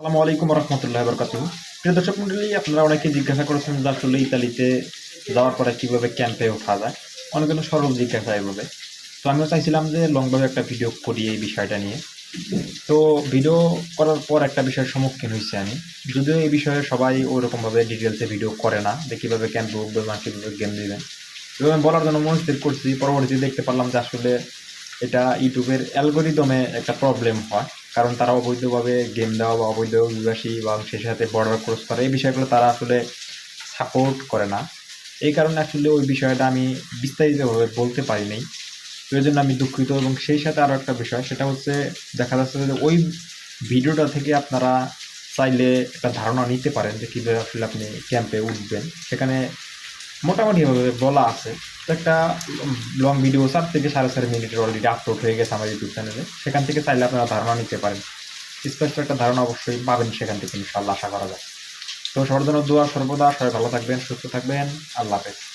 আসসালামু আলাইকুম রহমতুল্লাহ বরকাতু প্রিয় দর্শক মন্ডলী, আপনারা অনেকে জিজ্ঞাসা করেছেন যে আসলে ইতালিতে যাওয়ার পরে কীভাবে ক্যাম্পে ওঠা যায়। অনেকের সরল জিজ্ঞাসা এভাবে। তো আমিও চাইছিলাম যে লংভাবে একটা ভিডিও করি এই বিষয়টা নিয়ে। তো ভিডিও করার পর একটা বিষয়ের সম্মুখীন হয়েছি আমি। যদিও এই বিষয়ে সবাই ওরকমভাবে ডিটেলসে ভিডিও করে না, যে কীভাবে ক্যাম্পে উঠবে বা কীভাবে গেম দিবেন। তো আমি বলার জন্য মনস্থির করছি। পরবর্তীতে দেখতে পারলাম যে আসলে এটা ইউটিউবের অ্যালগোরিদমে একটা প্রবলেম হয়। কারণ তারা অবৈধভাবে গেম দেওয়া বা অবৈধ অভিবাসী বা সেই সাথে বর্ডার ক্রস করা, এই বিষয়গুলো তারা আসলে সাপোর্ট করে না। এই কারণে আসলে ওই বিষয়টা আমি বিস্তারিতভাবে বলতে পারি নাই। এই জন্য আমি দুঃখিত এবং সেই সাথে আরও একটা বিষয়, সেটা হচ্ছে দেখা যাচ্ছে যে ওই ভিডিওটা থেকে আপনারা চাইলে একটা ধারণা নিতে পারেন যে কীভাবে আসলে আপনি ক্যাম্পে উঠবেন। সেখানে মোটামুটিভাবে বলা আছে। একটা লং ভিডিও চার থেকে সাড়ে চার মিনিটের অলরেডি আপলোড হয়ে গেছে আমার ইউটিউব চ্যানেলে সেখান থেকে চাইলে আপনারা ধারণা নিতে পারেন। স্পষ্ট একটা ধারণা অবশ্যই পাবেন সেখান থেকে ইনশাল্লাহ আশা করা যায়। তো সবার জন্য দোয়া, সর্বদা, সবাই ভালো থাকবেন, সুস্থ থাকবেন। আল্লাহ হাফেজ।